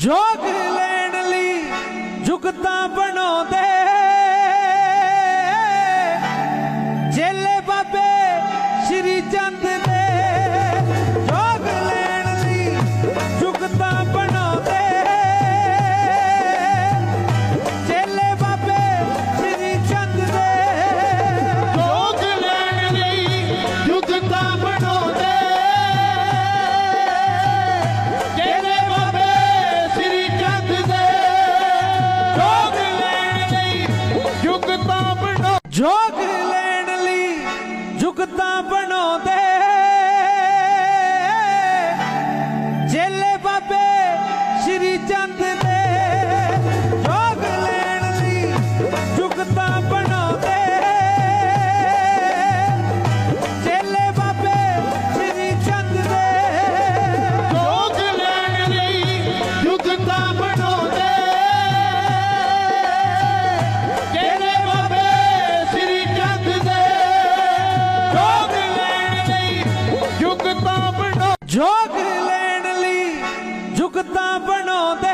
Jogue! ਸੂਰਤਾਂ ਬਣਾਉਂਦੇ। Jelle ਬਾਬੇ ਸ਼੍ਰੀ ਚੰਦ ਦੇ ਜੋਗ ਲੈਣ ਲਈ ਜੁਗਤਾਂ ਜੋਗ ਲੈਣ ਲਈ ਜੁਗਤਾ ਬਣਾਉਂਦੇ